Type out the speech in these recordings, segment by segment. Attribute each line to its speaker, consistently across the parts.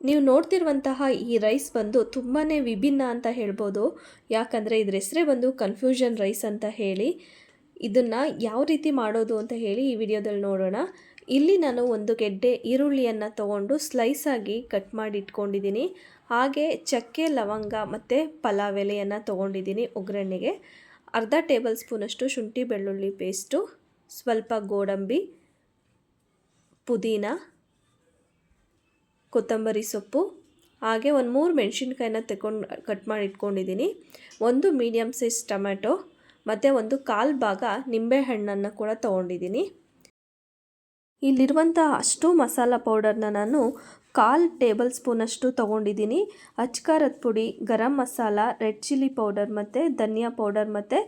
Speaker 1: ನೀವು ನೋಡ್ತಿರುವಂತಹ ಈ ರೈಸ್ ಬಂದು ತುಂಬಾ ವಿಭಿನ್ನ ಅಂತ ಹೇಳ್ಬೋದು. ಯಾಕಂದರೆ ಇದ್ರ ಹೆಸರೇ ಬಂದು ಕನ್ಫ್ಯೂಷನ್ ರೈಸ್ ಅಂತ ಹೇಳಿ. ಇದನ್ನು ಯಾವ ರೀತಿ ಮಾಡೋದು ಅಂತ ಹೇಳಿ ಈ ವಿಡಿಯೋದಲ್ಲಿ ನೋಡೋಣ. ಇಲ್ಲಿ ನಾನು ಒಂದು ಗೆಡ್ಡೆ ಈರುಳ್ಳಿಯನ್ನು ತಗೊಂಡು ಸ್ಲೈಸ್ ಆಗಿ ಕಟ್ ಮಾಡಿ ಇಟ್ಕೊಂಡಿದ್ದೀನಿ. ಹಾಗೆ ಚಕ್ಕೆ, ಲವಂಗ ಮತ್ತು ಪಲಾವ್ ಎಲೆಯನ್ನು ತೊಗೊಂಡಿದ್ದೀನಿ ಒಗ್ಗರಣೆಗೆ. ಅರ್ಧ ಟೇಬಲ್ ಸ್ಪೂನಷ್ಟು ಶುಂಠಿ ಬೆಳ್ಳುಳ್ಳಿ ಪೇಸ್ಟು ಸ್ವಲ್ಪ ಗೋಡಂಬಿ, ಪುದೀನ ಕೊತ್ತಂಬರಿ ಸೊಪ್ಪು, ಹಾಗೆ ಒಂದು ಮೂರು ಮೆಣಸಿನ್ಕಾಯಿನ ತಗೊಂಡು ಕಟ್ ಮಾಡಿ ಇಟ್ಕೊಂಡಿದ್ದೀನಿ ಒಂದು ಮೀಡಿಯಮ್ ಸೈಜ್ ಟೊಮ್ಯಾಟೊ, ಮತ್ತು ಒಂದು ಕಾಲು ಭಾಗ ನಿಂಬೆಹಣ್ಣನ್ನು ಕೂಡ ತೊಗೊಂಡಿದ್ದೀನಿ ಇಲ್ಲಿರುವಂಥ ಅಷ್ಟು ಮಸಾಲ ಪೌಡರ್ನ ನಾನು ಕಾಲು ಟೇಬಲ್ ಸ್ಪೂನಷ್ಟು ತೊಗೊಂಡಿದ್ದೀನಿ ಅಚ್ಕಾರದ ಪುಡಿ, garam masala, red chilli powder ಮತ್ತು ಧನಿಯಾ ಪೌಡರ್ ಮತ್ತು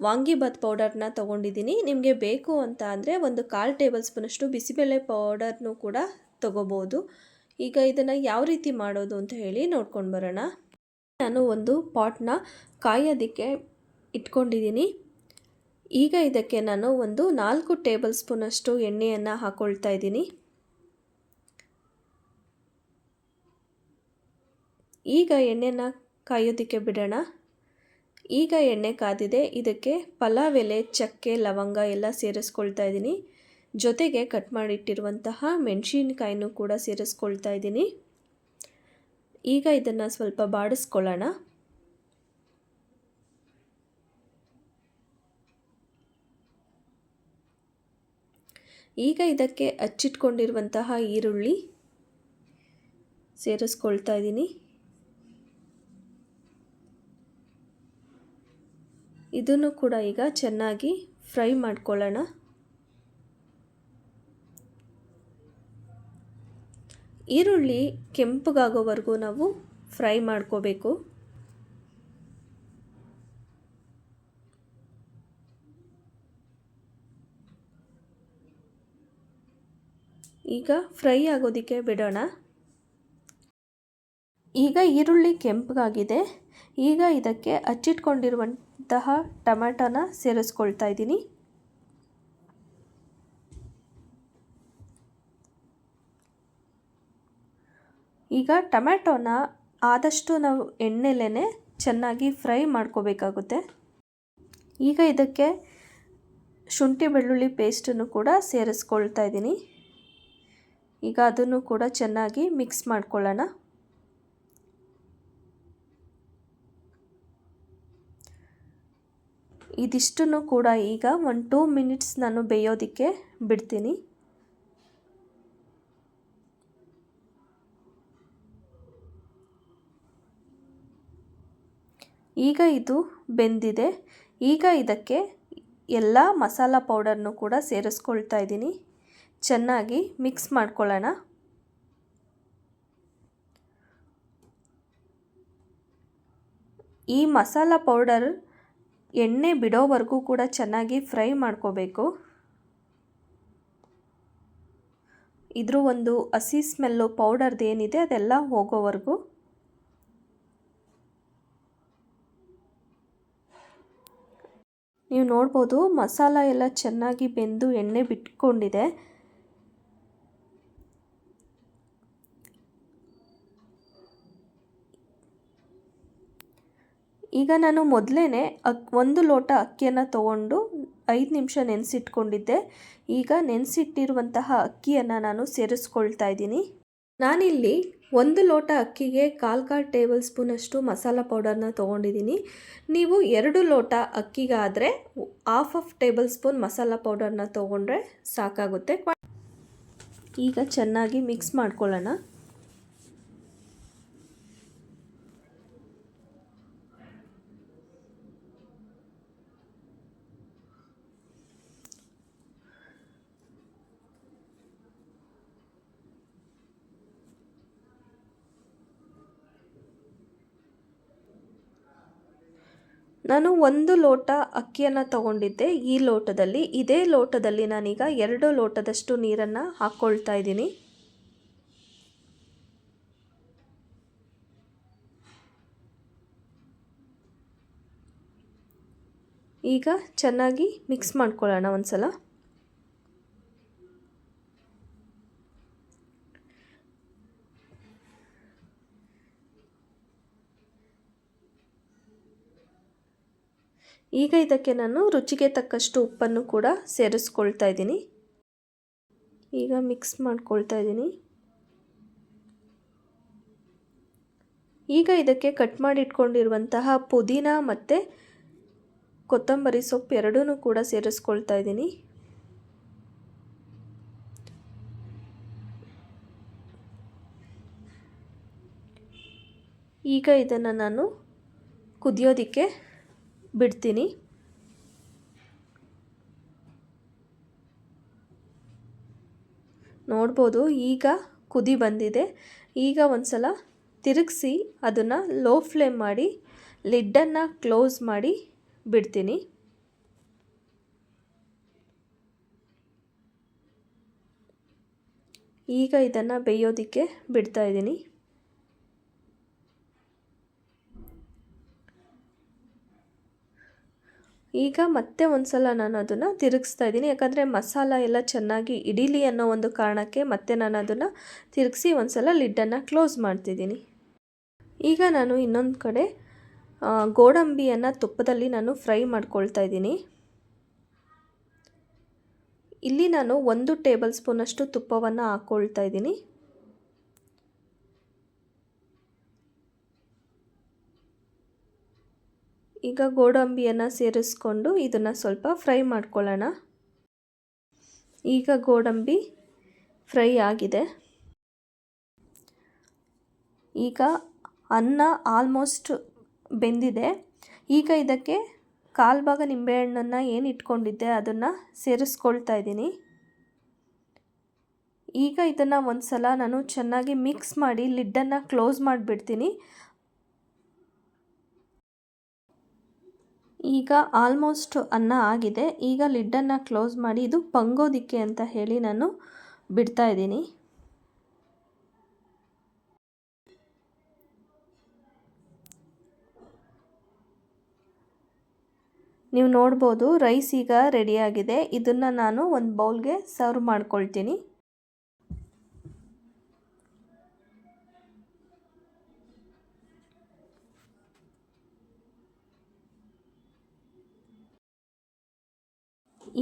Speaker 1: ವಾಂಗಿಬಾತ್ ಪೌಡರ್ನ ತೊಗೊಂಡಿದ್ದೀನಿ ನಿಮಗೆ ಬೇಕು ಅಂತ ಅಂದರೆ ಒಂದು ಕಾಲು ಟೇಬಲ್ ಸ್ಪೂನಷ್ಟು ಬಿಸಿಬೇಳೆ ಪೌಡರ್ನೂ ಕೂಡ ತೊಗೋಬೋದು. ಈಗ ಇದನ್ನು ಯಾವ ರೀತಿ ಮಾಡೋದು ಅಂತ ಹೇಳಿ ನೋಡ್ಕೊಂಡು ಬರೋಣ. ನಾನು ಒಂದು ಪಾಟ್ನ ಕಾಯೋದಕ್ಕೆ ಇಟ್ಕೊಂಡಿದ್ದೀನಿ. ಈಗ ಇದಕ್ಕೆ ನಾನು ಒಂದು ನಾಲ್ಕು ಟೇಬಲ್ ಸ್ಪೂನಷ್ಟು ಎಣ್ಣೆಯನ್ನು ಹಾಕ್ಕೊಳ್ತಾ ಇದ್ದೀನಿ. ಈಗ ಎಣ್ಣೆನ ಕಾಯೋದಕ್ಕೆ ಬಿಡೋಣ. ಈಗ ಎಣ್ಣೆ ಕಾದಿದೆ. ಇದಕ್ಕೆ ಪಲಾವ್ ಎಲೆ, ಚಕ್ಕೆ, ಲವಂಗ ಎಲ್ಲ ಸೇರಿಸ್ಕೊಳ್ತಾ ಇದ್ದೀನಿ. ಜೊತೆಗೆ ಕಟ್ ಮಾಡಿಟ್ಟಿರುವಂತಹ ಮೆಣಸಿನ್ಕಾಯಿನೂ ಕೂಡ ಸೇರಿಸ್ಕೊಳ್ತಾ ಇದ್ದೀನಿ. ಈಗ ಇದನ್ನು ಸ್ವಲ್ಪ ಬಾಡಿಸ್ಕೊಳ್ಳೋಣ. ಈಗ ಇದಕ್ಕೆ ಹಚ್ಚಿಟ್ಕೊಂಡಿರುವಂತಹ ಈರುಳ್ಳಿ ಸೇರಿಸ್ಕೊಳ್ತಾ ಇದ್ದೀನಿ. ಇದನ್ನು ಕೂಡ ಈಗ ಚೆನ್ನಾಗಿ ಫ್ರೈ ಮಾಡ್ಕೊಳ್ಳೋಣ. ಈರುಳ್ಳಿ ಕೆಂಪಗಾಗೋವರೆಗೂ ನಾವು ಫ್ರೈ ಮಾಡ್ಕೋಬೇಕು. ಈಗ ಫ್ರೈ ಆಗೋದಕ್ಕೆ ಬಿಡೋಣ. ಈಗ ಈರುಳ್ಳಿ ಕೆಂಪಗಾಗಿದೆ. ಈಗ ಇದಕ್ಕೆ ಹಚ್ಚಿಟ್ಕೊಂಡಿರುವಂತಹ ಟೊಮೆಟೊನ ಸೇರಿಸ್ಕೊಳ್ತಾ ಇದ್ದೀನಿ. ಈಗ ಟೊಮ್ಯಾಟೋನ ಆದಷ್ಟು ನಾವು ಎಣ್ಣೆಲೇ ಚೆನ್ನಾಗಿ ಫ್ರೈ ಮಾಡ್ಕೋಬೇಕಾಗುತ್ತೆ. ಈಗ ಇದಕ್ಕೆ ಶುಂಠಿ ಬೆಳ್ಳುಳ್ಳಿ ಪೇಸ್ಟನ್ನು ಕೂಡ ಸೇರಿಸ್ಕೊಳ್ತಾ ಇದ್ದೀನಿ. ಈಗ ಅದನ್ನು ಕೂಡ ಚೆನ್ನಾಗಿ ಮಿಕ್ಸ್ ಮಾಡ್ಕೊಳ್ಳೋಣ. ಇದಿಷ್ಟನ್ನು ಕೂಡ ಈಗ ಒಂದು ಟೂ ಮಿನಿಟ್ಸ್ ನಾನು ಬೇಯೋದಕ್ಕೆ ಬಿಡ್ತೀನಿ. ಈಗ ಇದು ಬೆಂದಿದೆ. ಈಗ ಇದಕ್ಕೆ ಎಲ್ಲ ಮಸಾಲ ಪೌಡರ್ನು ಕೂಡ ಸೇರಿಸ್ಕೊಳ್ತಾ ಇದ್ದೀನಿ. ಚೆನ್ನಾಗಿ ಮಿಕ್ಸ್ ಮಾಡ್ಕೊಳ್ಳೋಣ. ಈ ಮಸಾಲ ಪೌಡರ್ ಎಣ್ಣೆ ಬಿಡೋವರೆಗೂ ಕೂಡ ಚೆನ್ನಾಗಿ ಫ್ರೈ ಮಾಡ್ಕೋಬೇಕು. ಇದ್ರ ಒಂದು ಹಸಿ ಸ್ಮೆಲ್ಲು ಪೌಡರ್ದು ಏನಿದೆ ಅದೆಲ್ಲ ಹೋಗೋವರೆಗೂ ನೀವು ನೋಡ್ಬೋದು ಮಸಾಲ ಎಲ್ಲ ಚೆನ್ನಾಗಿ ಬೆಂದು ಎಣ್ಣೆ ಬಿಟ್ಕೊಂಡಿದೆ. ಈಗ ನಾನು ಮೊದಲೇ ಅಕ್ ಒಂದು ಲೋಟ ಅಕ್ಕಿಯನ್ನು ತಗೊಂಡು ಐದು ನಿಮಿಷ ನೆನೆಸಿಟ್ಕೊಂಡಿದ್ದೆ. ಈಗ ನೆನೆಸಿಟ್ಟಿರುವಂತಹ ಅಕ್ಕಿಯನ್ನು ನಾನು ಸೇರಿಸ್ಕೊಳ್ತಾ ಇದ್ದೀನಿ. ನಾನಿಲ್ಲಿ ಒಂದು ಲೋಟ ಅಕ್ಕಿಗೆ ಕಾಲು ಕಾಲು ಟೇಬಲ್ ಸ್ಪೂನಷ್ಟು ಮಸಾಲ ಪೌಡರ್ನ ತೊಗೊಂಡಿದ್ದೀನಿ. ನೀವು ಎರಡು ಲೋಟ ಅಕ್ಕಿಗಾದರೆ half of tablespoon masala ಪೌಡರ್ನ ತೊಗೊಂಡ್ರೆ ಸಾಕಾಗುತ್ತೆ. ಈಗ ಚೆನ್ನಾಗಿ ಮಿಕ್ಸ್ ಮಾಡ್ಕೊಳ್ಳೋಣ. ನಾನು ಒಂದು ಲೋಟ ಅಕ್ಕಿಯನ್ನು ತಗೊಂಡಿದ್ದೆ. ಈ ಲೋಟದಲ್ಲಿ, ಇದೇ ಲೋಟದಲ್ಲಿ ನಾನೀಗ ಎರಡು ಲೋಟದಷ್ಟು ನೀರನ್ನು ಹಾಕ್ಕೊಳ್ತಾ ಇದ್ದೀನಿ. ಈಗ ಚೆನ್ನಾಗಿ ಮಿಕ್ಸ್ ಮಾಡ್ಕೊಳ್ಳೋಣ ಒಂದು ಸಲ ಈಗ ಇದಕ್ಕೆ ನಾನು ರುಚಿಗೆ ತಕ್ಕಷ್ಟು ಉಪ್ಪನ್ನು ಕೂಡ ಸೇರಿಸ್ಕೊಳ್ತಾ ಇದ್ದೀನಿ. ಈಗ ಮಿಕ್ಸ್ ಮಾಡ್ಕೊಳ್ತಾ ಇದ್ದೀನಿ. ಈಗ ಇದಕ್ಕೆ ಕಟ್ ಮಾಡಿ ಇಟ್ಕೊಂಡಿರುವಂತಹ ಪುದೀನ ಮತ್ತು ಕೊತ್ತಂಬರಿ ಸೊಪ್ಪು ಎರಡೂ ಕೂಡ ಸೇರಿಸ್ಕೊಳ್ತಾ ಇದ್ದೀನಿ. ಈಗ ಇದನ್ನು ನಾನು ಕುದಿಯೋದಕ್ಕೆ ಬಿಡ್ತೀನಿ. ನೋಡ್ಬೋದು, ಈಗ ಕುದಿ ಬಂದಿದೆ. ಈಗ ಒಂದು ಸಲ ತಿರುಗಿಸಿ ಅದನ್ನು ಲೋ ಫ್ಲೇಮ್ ಮಾಡಿ ಲಿಡ್ಡನ್ನು ಕ್ಲೋಸ್ ಮಾಡಿ ಬಿಡ್ತೀನಿ. ಈಗ ಇದನ್ನು ಬೇಯೋದಕ್ಕೆ ಬಿಡ್ತಾ ಈಗ ಮತ್ತೆ ಒಂದು ಸಲ ನಾನು ಅದನ್ನು ತಿರುಗಿಸ್ತಾ ಇದ್ದೀನಿ. ಯಾಕಂದರೆ ಮಸಾಲ ಎಲ್ಲ ಚೆನ್ನಾಗಿ ಇಡೀಲಿ ಅನ್ನೋ ಒಂದು ಕಾರಣಕ್ಕೆ ಮತ್ತೆ ನಾನು ಅದನ್ನು ತಿರುಗಿಸಿ ಒಂದು ಸಲ ಲಿಡ್ಡನ್ನು ಕ್ಲೋಸ್ ಮಾಡ್ತಿದ್ದೀನಿ. ಈಗ ನಾನು ಇನ್ನೊಂದು ಕಡೆ ಗೋಡಂಬಿಯನ್ನು ತುಪ್ಪದಲ್ಲಿ ನಾನು ಫ್ರೈ ಮಾಡ್ಕೊಳ್ತಾ ಇದ್ದೀನಿ. ಇಲ್ಲಿ ನಾನು ಒಂದು ಟೇಬಲ್ ಸ್ಪೂನಷ್ಟು ತುಪ್ಪವನ್ನು ಹಾಕ್ಕೊಳ್ತಾ ಇದ್ದೀನಿ. ಈಗ ಗೋಡಂಬಿಯನ್ನು ಸೇರಿಸ್ಕೊಂಡು ಇದನ್ನು ಸ್ವಲ್ಪ ಫ್ರೈ ಮಾಡ್ಕೊಳ್ಳೋಣ. ಈಗ ಗೋಡಂಬಿ ಫ್ರೈ ಆಗಿದೆ. ಈಗ ಅನ್ನ ಆಲ್ಮೋಸ್ಟ್ ಬೆಂದಿದೆ. ಈಗ ಇದಕ್ಕೆ ಕಾಲು ಭಾಗ ನಿಂಬೆಹಣ್ಣನ್ನು ಏನು ಇಟ್ಕೊಂಡಿದ್ದೆ ಅದನ್ನು ಸೇರಿಸ್ಕೊಳ್ತಾ ಇದ್ದೀನಿ. ಈಗ ಇದನ್ನು ಒಂದು ಸಲ ನಾನು ಚೆನ್ನಾಗಿ ಮಿಕ್ಸ್ ಮಾಡಿ ಲಿಡ್ಡನ್ನು ಕ್ಲೋಸ್ ಮಾಡಿಬಿಡ್ತೀನಿ. ಈಗ ಆಲ್ಮೋಸ್ಟ್ ಅನ್ನ ಆಗಿದೆ. ಈಗ ಲಿಡ್ಡನ್ನು ಕ್ಲೋಸ್ ಮಾಡಿ ಇದು ಪಂಗೋದಿಕ್ಕೆ ಅಂತ ಹೇಳಿ ನಾನು ಬಿಡ್ತಾ ಇದ್ದೀನಿ. ನೀವು ನೋಡ್ಬೋದು ರೈಸ್ ಈಗ ರೆಡಿಯಾಗಿದೆ ಇದನ್ನು ನಾನು ಒಂದು ಬೌಲ್ಗೆ ಸರ್ವ್ ಮಾಡ್ಕೊಳ್ತೀನಿ.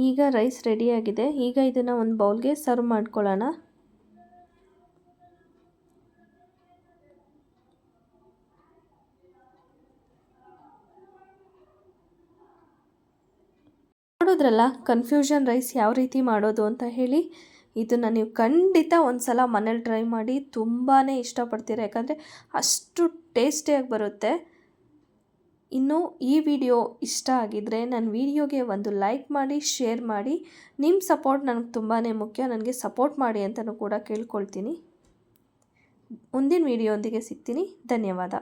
Speaker 1: ಈಗ ರೈಸ್ ರೆಡಿಯಾಗಿದೆ ಈಗ ಇದನ್ನು ಒಂದು ಬೌಲ್ಗೆ ಸರ್ವ್ ಮಾಡ್ಕೊಳ್ಳೋಣ. ನೋಡಿದ್ರಲ್ಲ ಕನ್ಫ್ಯೂಷನ್ ರೈಸ್ ಯಾವ ರೀತಿ ಮಾಡೋದು ಅಂತ ಹೇಳಿ, ಇದನ್ನು ನೀವು ಖಂಡಿತ ಒಂದು ಸಲ ಮನೇಲಿ ಟ್ರೈ ಮಾಡಿ ತುಂಬಾ ಇಷ್ಟಪಡ್ತೀರ? ಯಾಕಂದರೆ ಅಷ್ಟು ಟೇಸ್ಟಿಯಾಗಿ ಬರುತ್ತೆ. ಇನ್ನು ಈ ವಿಡಿಯೋ ಇಷ್ಟ ಆಗಿದ್ದರೆ ನನ್ನ ವಿಡಿಯೋಗೆ ಒಂದು ಲೈಕ್ ಮಾಡಿ, ಶೇರ್ ಮಾಡಿ. ನಿಮ್ಮ ಸಪೋರ್ಟ್ ನನಗೆ ತುಂಬಾ ಮುಖ್ಯ. ನನಗೆ ಸಪೋರ್ಟ್ ಮಾಡಿ ಅಂತಲೂ ಕೂಡ ಕೇಳ್ಕೊಳ್ತೀನಿ. ಮುಂದಿನ ವಿಡಿಯೋಂದಿಗೆ ಸಿಗ್ತೀನಿ. ಧನ್ಯವಾದ.